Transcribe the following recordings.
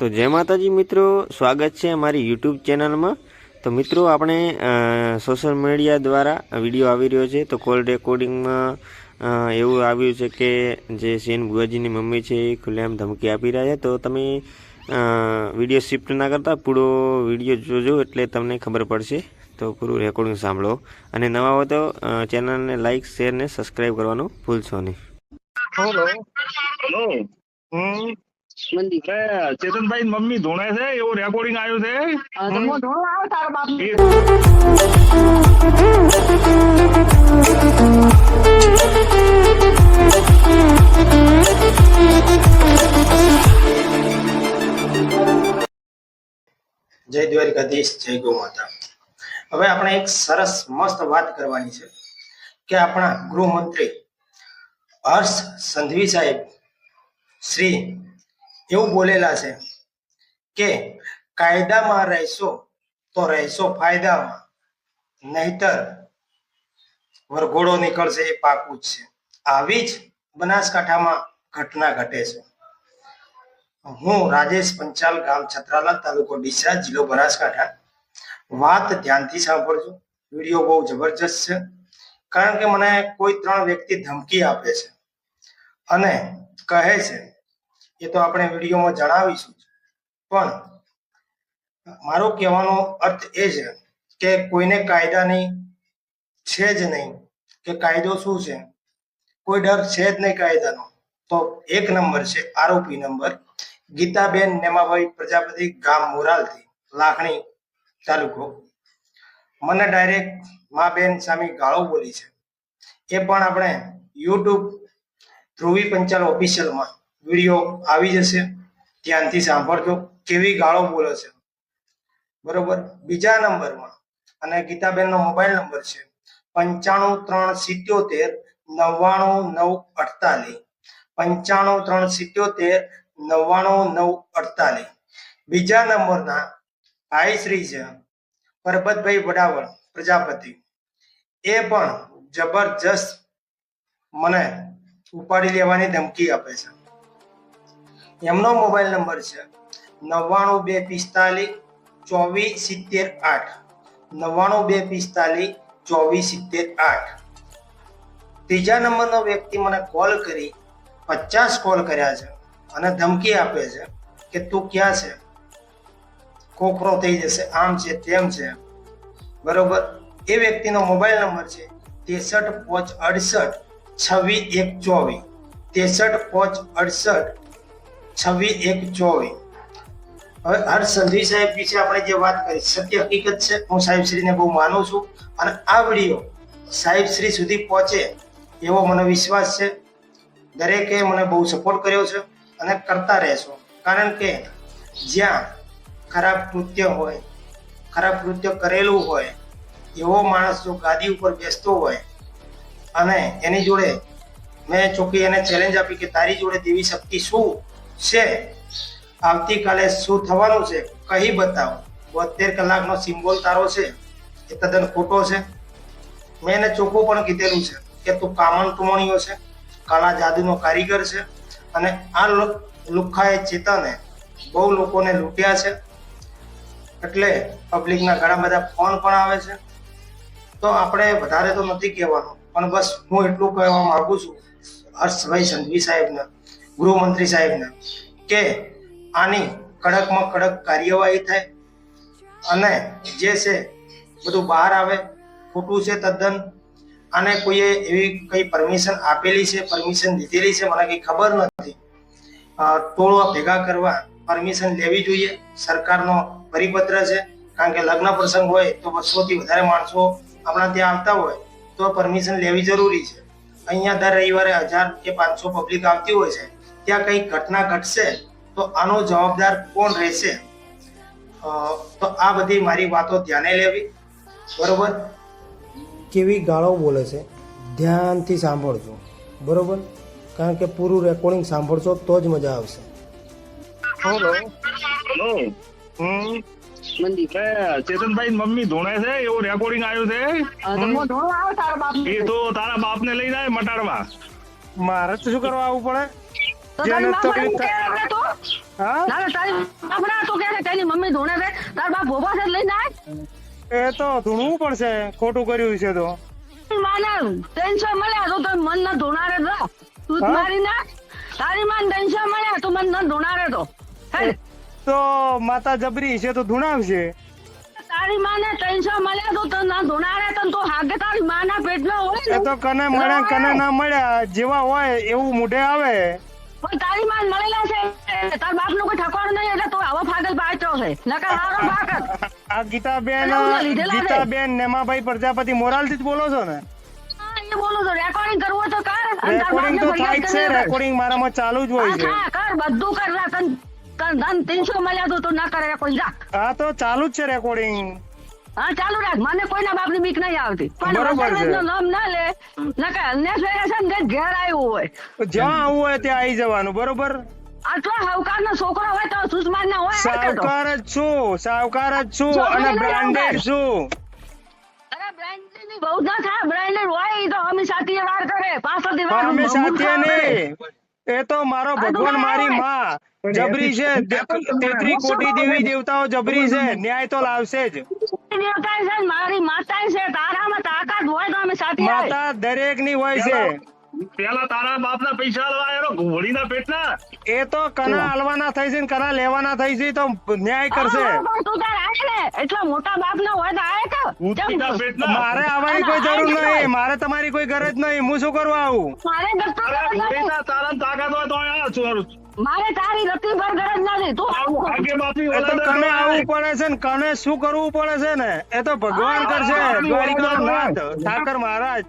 તો જય માતાજી મિત્રો, સ્વાગત છે અમારી યુટ્યુબ ચેનલમાં. તો મિત્રો, આપણે સોશિયલ મીડિયા દ્વારા વીડિયો આવી રહ્યો છે. તો કોલ રેકોર્ડિંગમાં એવું આવ્યું છે કે જે સેન ભુવાજીની મમ્મી છે એ ખુલ્લેઆમ ધમકી આપી રહ્યા છે. તો તમે વીડિયો શિફ્ટ ના કરતા પૂરો વીડિયો જોજો એટલે તમને ખબર પડશે. તો પૂરું રેકોર્ડિંગ સાંભળો. અને નવા હો તો ચેનલને લાઇક શેર ને સબસ્ક્રાઈબ કરવાનું ભૂલશો નહીં. Hello hmm. મંદી ચેતનભાઈ મમ્મી ધોણે છે એવું રેકોર્ડિંગ આવ્યું છે. આવે તારા બાપ જય દ્વારિકાધીશ જય ગૌ માતા. હવે આપણે એક સરસ મસ્ત વાત કરવાની છે કે આપણા ગૃહમંત્રી હર્ષ સંઘવી સાહેબ શ્રી એવું બોલેલા છે કે કાયદામાં રહેશો તો રહેશો ફાયદામાં, નહીતર વરઘોડો નીકળશે એ પાકું જ છે. આવી જ બનાસકાંઠામાં ઘટના ઘટે છે. હું રાજેશ પંચાલ, ગામ છત્રાલા, તાલુકો ડીસા જિલ્લો બનાસકાંઠા. વાત ધ્યાનથી સાંભળજો. વીડિયો બહુ જબરજસ્ત છે. કારણ કે મને કોઈ ત્રણ વ્યક્તિ ધમકી આપે છે અને કહે છે એ તો આપણે વિડીયોમાં જણાવીશું પણ મારો કહેવાનો અર્થ એ છે કે કોઈને કાયદાની છે જ નહીં કે કાયદો શું છે? કોઈ ડર છે જ નહીં કાયદાનો. તો એક નંબર છે આરોપી નંબર ગીતાબેન નેમાભાઈ પ્રજાપતિ ગામ મોરાલથી, લાખણી તાલુકો. મને ડાયરેક્ટ મા બેન સામે ગાળો બોલી છે. એ પણ આપણે યુટ્યુબ ધ્રુવી પંચાલ ઓફિશિયલમાં વીડિયો આવી જશે. ધ્યાનથી સાંભળજો. કેવી ગાળો બોલે છે. બરોબર? બીજા નંબરમાં અને ગીતાબેનનો મોબાઈલ નંબર છે પંચાણું ત્રણ સિત્યોતેર નવ્વાણું નવ અડતાલીસ. પંચાણું ત્રણ સિત્યોતેર નવ્વાણું નવ અડતાલીસ. બીજા નંબરના ભાઈ શ્રી છે પરબતભાઈ વડાવળ, પ્રજાપતિ. એ પણ જબરજસ્ત મને ઉપાડી લેવાની ધમકી આપે છે. એમનો મોબાઈલ નંબર છે નવ્વાણું બે પિસ્તાલીસ ચોવીસ સિત્તેર આઠ. નવ્વાણું બે પિસ્તાલીસ ચોવીસ સિત્તેર આઠ. ત્રીજા નંબરનો વ્યક્તિ મને કોલ કરી, પચાસ કોલ કર્યા છે અને ધમકી આપે છે કે તું ક્યાં છે? કોકરો થઈ જશે, આમ છે, તેમ છે. બરોબર? એ વ્યક્તિનો મોબાઈલ નંબર છે તેસઠ પોચ અડસઠ છવ્વીસ એક ચોવીસ. તેસઠ પોચ અડસઠ છવ્વીસ એક ચોવીસ હવે હર્ષ સંઘવી સાહેબ વિશે આપણે જે વાત કરી, સત્ય હકીકત છે, હું સાહેબ શ્રીને બહુ માનું છું. અને આ વીડિયો સાહેબ શ્રી સુધી પહોંચે એવો મને વિશ્વાસ છે. દરેકે મને બહુ સપોર્ટ કર્યો છે અને કરતા રહેશો. કારણ કે જ્યાં ખરાબ કૃત્ય હોય, ખરાબ કૃત્ય કરેલું હોય, એવો માણસ જો ગાદી ઉપર બેસતો હોય, અને એની જોડે મેં ચોખ્ખી એને ચેલેન્જ આપી કે તારી જોડે દેવી શક્તિ શું? છે. આવતીકાલે શું થવાનું છે કહી બતાવો. બોતેર કલાકનો સિમ્બોલ તારો છે, એ તદ્દન ખોટો છે. મેં એને ચોખ્ખું પણ કીધેલું છે કે તું કામણ ટુમણીઓ છે, કાળા જાદુનો કારીગર છે અને આ લુખાએ ચેતને બહુ લોકોને લૂંટ્યા છે. એટલે પબ્લિકના ઘણા બધા ફોન પણ આવે છે. તો આપણે વધારે તો નથી કહેવાનું, પણ બસ હું એટલું કહેવા માગું છું હર્ષભાઈ સંઘવી સાહેબને. ગૃહમંત્રી સાહેબને, કે આની કડકમાં કડક કાર્યવાહી થાય અને જે છે બધું બહાર આવે, ખોટું છે તદ્દન, આને કોઈએ એવી કઈ પરમિશન આપેલી છે પરમિશન લીધેલી છે, મને કઈ ખબર નથી. ટોળવા ભેગા કરવા પરમિશન લેવી જોઈએ, સરકારનો પરિપત્ર છે, કારણ કે લગ્ન પ્રસંગ હોય તો બસોથી વધારે માણસો આપણા ત્યાં આવતા હોય, તો પરમિશન લેવી જરૂરી છે. અહીંયા દર રવિવારે હજાર કે પાંચસો પબ્લિક આવતી હોય છે. ત્યાં કઈ ઘટના ઘટશે તો આનો જવાબદાર કોણ રહેશે? તો આ બધી મારી વાતો ધ્યાને લેવી બરોબર? કેવી ગાળો બોલે છે? ધ્યાનથી સાંભળજો બરોબર? કારણ કે પૂરું રેકોર્ડિંગ સાંભળશો તો જ મજા આવશે. Hello hmm? ચેતનભાઈ મમ્મી ધોણે છે એવું રેકોર્ડિંગ આવ્યું છે? તો તારા બાપ એ તો તારા બાપને લઈ જાય મટાડવા. મારે શું કરવા આવવું પડે? તો તારી માં મને કે તો? હા? ના ના, તારી બાપડા તું કે છે મમ્મી ધોણે છે? તાર બાપ છે લઈને આય. એ તો ધૂણવું પડશે ખોટું કર્યું છે તો. માને ટેન્શન મળ્યા તો તમે મન ન ધોનારે તો. તું મારી ના. તારી માન ટેન્શન મળ્યા તો મન ન ધોનારે તો. તો માતા જબરી છે તો ધૂણાવશે. તારી માને ટેન્શન મળ્યા તો તને ના ધોનારે તો તું હાગે તારી માના પેટમાં હોય એ તો કને મળ્યા કને ના મળ્યા જેવા હોય એવું મોઢે આવે. પણ તારી માન મળેલા છે તાર બાપનું કોઈ ઠકવાનું નહીં એટલે તું આવો ફાગલ પાડતો છે નકર હારો ફાગલ આ ગીતાબેન છે. ગીતાબેન નેમાભાઈ પ્રજાપતિ મોરાલથી જ બોલો છો ને બોલું તો રેકોર્ડિંગ કરવું તો કર રેકોર્ડિંગ તો થાય છે. રેકોર્ડિંગ મારામાં ચાલુ જ હોય હા, છે કર બધું કર તન તન ધન ત્રણસો મળ્યા તો તું ના કરે કોઈ જા હા તો ચાલુ જ છે રેકોર્ડિંગ હા ચાલુ રાખ. મને કોઈના બાપની બીક નહીં આવતી. પણ બરોબર છે. નામ ના લે. નકા અન્ય છે ને ઘેર આવ્યું હોય. જ્યાં આવવું હોય ત્યાં આવી જવાનું બરોબર? આટલો હવકાર નો છોકરો હોય તો સુષમાન ના હોય સાવકાર જ છું સાવકાર જ છું અને બ્રાન્ડેડ છું. અરે branded ની બહુ ના થાય. બ્રાન્ડેડ હોય તો અમે સાથે વાર કરે. પાછળથી વાર અમે બહુ સાથે ખાવા કરે. નહીં. એ તો મારો ભગવાન મારી. માં. જબરી છે. તેત્રી કોટી દેવી દેવતાઓ જબરી છે. ન્યાય તો લાવશે જ. દેવતા છે મારી માતા છે તારામાં તાકાત હોય તો અમે સાથે. માતા દરેકની હોય છે પેલા તારા બાપના પૈસા હલવા એનો ઘોડીના પેટના? એ તો કના હાલવાના થઈ છે ને કના લેવાના થઈ છે તો ન્યાય કરશે. ને એટલા મોટા બાપ ના હોય તો આવે કે મારે આવવાની કોઈ જરૂર નહીં મારે તમારી કોઈ ગરજ નહીં હું શું કરું આવું? મારે તારા તાકાત હોય તો અહીંયા મારે તારી રતી પર ગરજ નથી. તું આવું આવ. એ તો કને જ પડે છે ને કને શું કરવું પડે છે ને એ તો ભગવાન કરશે. ઠાકર મહારાજ.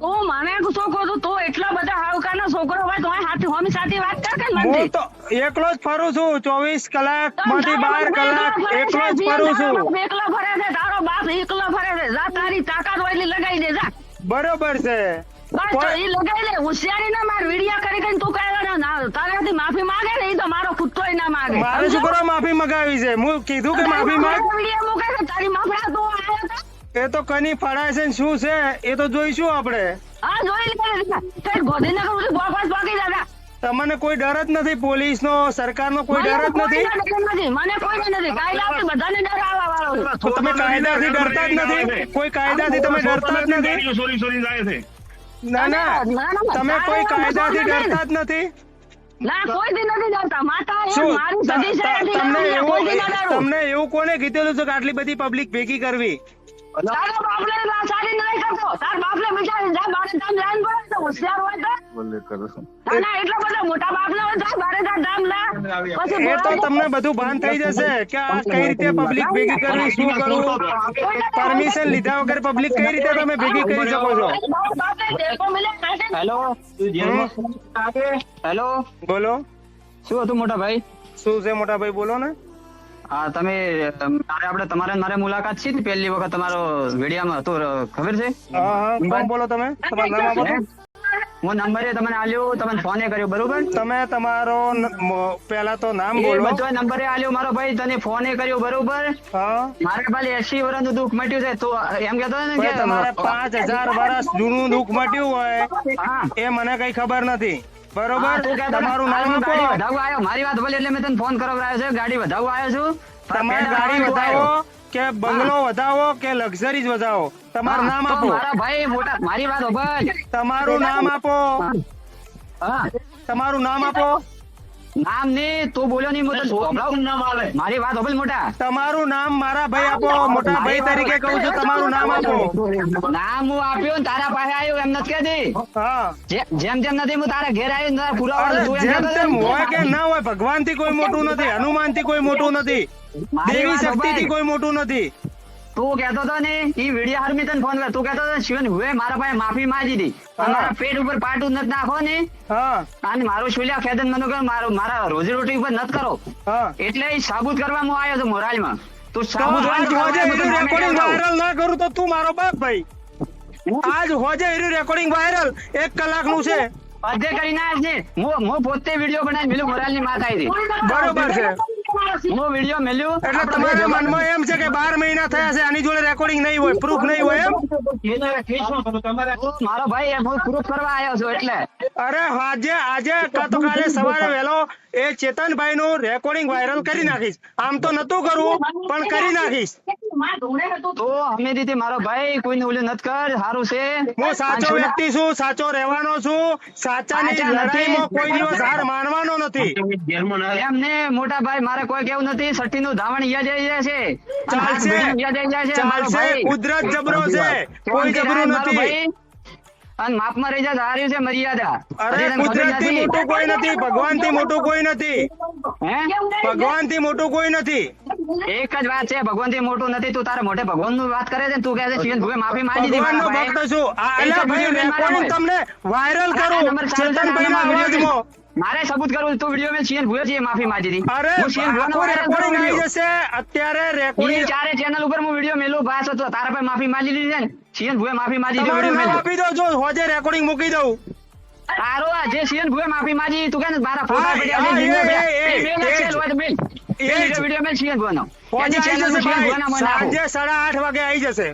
તું મને શું કહું છું એટલા બધા હાવકા નો છોકરો હોય તો અહીં હોમી સાથે વાત કર કે મને તો એકલો જ ફરું છું ચોવીસ કલાકમાંથી બાર તારો બાપ કલાક એકલો જ ફરું છું. એકલો ફરે છે તારો બાપ એકલો ફરે છે. જા તારી તાકાત હોય એટલી લગાઈ દે જા. બરોબર છે. બસ તો ઈ લગાઈ લે હોશિયારી ના માર વિડિયા કરી કરીને તું કહે ના તારાથી માફી માંગે ને ઈ તો મારો કુત્તોય ના માંગે. મારે શું કરવા માફી મગાવી છે. હું કીધું કે માફી માંગ વિડિયા મૂકે તારી માફડા તું તો એ તો કની ફળાય છે ને શું છે? એ તો જોઈશું આપણે. હા જોઈ લે ગોધીનગર સુધી બોકવાસ પાકી દાદા તમને કોઈ ડર જ નથી પોલીસ નો સરકાર નો કોઈ ડર જ નથી. મને કોઈ નથી. કાયદા બધાને ડર આવવા. તો તમે કાયદાથી ડરતા જ નથી? કોઈ કાયદાથી તમે ડરતા જ નથી? સોરી સોરી જાય છે. ના ના તમે કોઈ એવું કાયદાથી ડરતા જ નથી. તમને એવું કોને કીધેલું છે કે આટલી બધી પબ્લિક ભેગી કરવી? તારા બાપને સારી નહીં કરતો. તાર બાપને બીજા જા બારે ધામ લાઈન પડે તો હોશિયાર હોય તો. ના ના એટલા બધા મોટા બાપ હોય તો બારે ધામ લા પછી એ તો તમને બધું ભાન થઈ જશે કે આ કઈ રીતે પબ્લિક ભેગી કરવી શું કરવું? પરમિશન લીધા વગર પબ્લિક કઈ રીતે તમે ભેગી કરી શકો છો. હેલો? હેલો? બોલો. શું હતું મોટા ભાઈ? શું છે મોટા ભાઈ બોલો ને. હા તમે મારે આપણે તમારે મારે મુલાકાત છે પહેલી વખત તમારો વિડીયામાં હતો ખબર છે? કોણ બોલો તમે? તમારું નામ આપો? હું નંબરે તમને આલ્યો તમને ફોને કર્યો બરોબર? તમે તમારો પહેલા તો નામ બોલો. બધો નંબરે આલ્યો મારો ભાઈ તને ફોને કર્યો બરોબર? મારે ખાલી એસી વર્ષનું દુઃખ મટ્યું છે તો એમ કેતો ને કે તમારે પાંચ હજાર વર્ષ જૂનું દુઃખ મટ્યું હોય હા. એ મને કઈ ખબર નથી. બરોબર? તમારું નામ ગાડી વધાવવા આવ્યો? મારી વાત ભલે એટલે મેં તને ફોન કરાવડાયો છે. ગાડી વધાવવા આવ્યો છું. તમે ગાડી વધાવો કે બંગલો વધાવો કે લક્ઝરીઝ વધાવો? તમારું નામ આપો. મારા ભાઈ મોટા મારી વાત ભાઈ તમારું નામ આપો. હા. તમારું નામ આપો. નામ ને તો બોલ્યો નહીં સંભળાવું. મારી વાત હોભળ મોટા? તમારું નામ મારા ભાઈ આપો મોટા ભાઈ તરીકે કહું છું તમારું નામ આપો. નામ હું આપ્યું ને તારા પાસે આવ્યો એમ નથી કહેતી? જેમ જેમ નથી હું તારા ઘેર આવ્યો તારા પુરાવા જેમ તેમ હોય કે ના હોય ભગવાનથી કોઈ મોટું નથી હનુમાનથી કોઈ મોટું નથી દેવી શક્તિ થી કોઈ મોટું નથી. તું કહેતો હતો ને એ વીડિયો હાર તને ફોન કર તું કહેતો હતો શિવન હવે મારા પાસે માફી માંગી દી મારા પેટ ઉપર પાટું નત નાખો ને. હા. અને મારું શુલ્યા ખેદન મને કહો મારું મારા રોજી રોટી ઉપર નત કરો. એટલે એ સાબુત કરવા હું આવ્યો છું મોરાલમાં. તું સાબુત રેકોર્ડિંગ વાયરલ ના કરું તો તું મારો બાપ ભાઈ. આજ હોજે હીરું રેકોર્ડિંગ વાયરલ એક કલાકનું છે. બધે કરી ના છે હું હું પોતે વીડિયો બનાવી મેલું મોરાલની માતા આવી બરોબર છે. હું વીડિયો મેલ્યો? એટલે તમારા મનમાં એમ છે કે 12 મહિના થયા છે આની જોડે રેકોર્ડિંગ નહીં હોય પ્રૂફ નહીં હોય એમ? મારો ભાઈ એ હું પ્રૂફ કરવા આવ્યો છું એટલે. અરે આજે આજે કાં તો કાલે સવારે વહેલો એ ચેતનભાઈ નું રેકોર્ડિંગ વાયરલ કરી નાખીશ. આમ તો નતું કરવું પણ કરી નાખીશ. તો અમે રીતે મારો ભાઈ કોઈને ઓલું નથી કર સારું છે. હું સાચો વ્યક્તિ છું સાચો રહેવાનો છું સાચાની લડાઈમાં કોઈ દિવસ હાર માનવાનો નથી. એમને મોટા ભાઈ મારે કોઈ કેવું નથી. સટ્ટી નું ધાવણ યાદ આવી જાય છે. ચાલશે. કુદરત જબરો છે. કોઈ જબરું નથી. ભાઈ. અને માપમાં રહી જાય હાર્યું છે મર્યાદા. અરે કુદરતથી મોટું કોઈ નથી ભગવાનથી મોટું કોઈ નથી. હે? ભગવાનથી મોટું કોઈ નથી. એક જ વાત છે ભગવાનથી મોટું નથી તું તારે મોઢે ભગવાનનું વાત કરે છે તું કહે છે શિવન ભુએ માફી માંગી દીધી ભગવાન નો ભક્ત છું. આ અલ્યા ભાઈ રેકોર્ડિંગ તમને વાયરલ કરું. ચેતનભાઈ ના અવાજમાં મારે સબૂત કરવું તું વિડિયો મેં સીએન ભુએ છે માફી માંગી દીધી અરે હું viral કરું રેકોર્ડિંગ આવી જશે. અત્યારે રેકોર્ડિંગ ચારે ચેનલ ઉપર હું વિડિયો મેલો ભાસ હતો. તારા પર માફી માંગી લીધી છે સીએન શિવન માફી માંગી દીધી વિડિયો મેલો. આપી દો જો હોજે રેકોર્ડિંગ મૂકી દઉં. તારો આ જે સીએન ભુએ માફી માંગી તું કે મારા ફોટા પડ્યા છે, એ, video એ, બે- એ, એ એ ના જ. sale હોય તો મેલ. એ વિડિયો મેલ શિવન ભુવાનો. હોજે ચેનલ પર સીએન જશે નું સાંજે સાડા આઠ વાગે આવી જશે.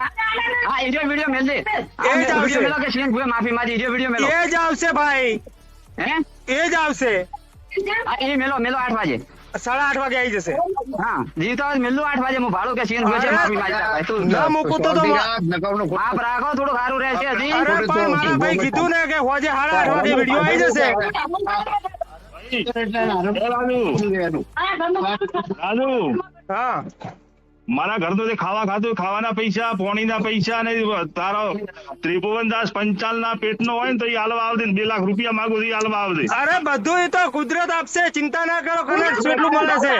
હા, એ જો વિડિયો મેલ દે. એ જ આવશે. મેલો કે સીએન ભુએ માફી માંગી, એ જો video મેલો. એ જ આવશે ભાઈ. હે? એ જ આવશે એ મેલો મેલો આઠ વાગે સાડા આઠ વાગે આવી જશે હા જીવતા મેલું આઠ વાગે હું ભાડું કે તું ના મૂકું તો આપ રાખો થોડું સારું રહેશે હજી અરે પણ મારા ભાઈ કીધું ને કે હોજે સાડા આઠ વાગે વીડિયો આવી જશે હા મારા ઘરનું જે ખાવા ખાતું ખાવાના પૈસા પોણીના પૈસા ને તારો ત્રિભુવન દાસ પંચાલ ના પેટનો હોય ને તો એ હાલવા આવજે બે લાખ રૂપિયા માગું તો એ હાલવા આવજે. અરે બધું એ તો કુદરત આપશે ચિંતા ના કરો કનેક્ટ કેટલું મળે છે.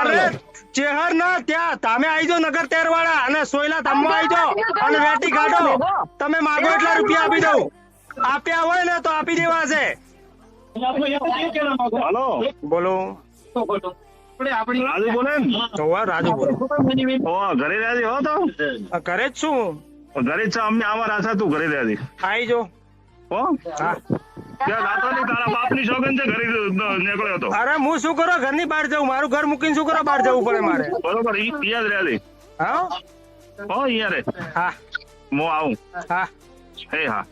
અરે ચેહર ના ત્યાં તમે આવી જાઓ નગર તેર વાળા અને સોયલા તમે આવી જાઓ અને વેટી કાઢો. તમે માગો એટલા રૂપિયા આપી દઉં. આપ્યા હોય ને તો આપી દેવા છે. હલો બોલો. રાજુ બોલે ને? રાજુ બોલે. ઘરે રહ્યા હો તો? ઘરે જ છું ઘરે જ છે? અમને આવા રાશા તું ઘરે રહ્યા આવી જો. હો? હા. ત્યાં ગાતો નહીં તારા બાપની સોગન છે ઘરે નીકળ્યો હતો. અરે હું શું કરો? ઘરની બહાર જવું મારું ઘર મૂકીને શું કરો? બહાર જવું પડે મારે. બરોબર યાદ ઈ જ હા? હો અહીંયા રે હા. હું આવું. હા. હે હા.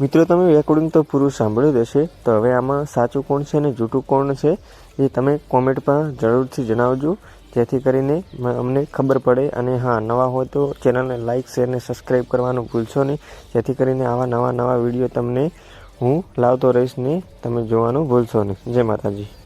મિત્રો, તમે રેકોર્ડિંગ તો પૂરું સાંભળ્યું જ હશે, તો હવે આમાં સાચું કોણ છે અને જૂઠું કોણ છે, એ તમે કોમેન્ટમાં જરૂરથી જણાવજો. જેથી કરીને અમને ખબર પડે અને હા, નવા હોય તો ચેનલને લાઇક શેર અને સબસ્ક્રાઈબ કરવાનું ભૂલશો નહીં. જેથી કરીને આવા નવા નવા વીડિયો તમને હું લાવતો રહીશ ને તમે જોવાનું ભૂલશો નહીં. જય માતાજી.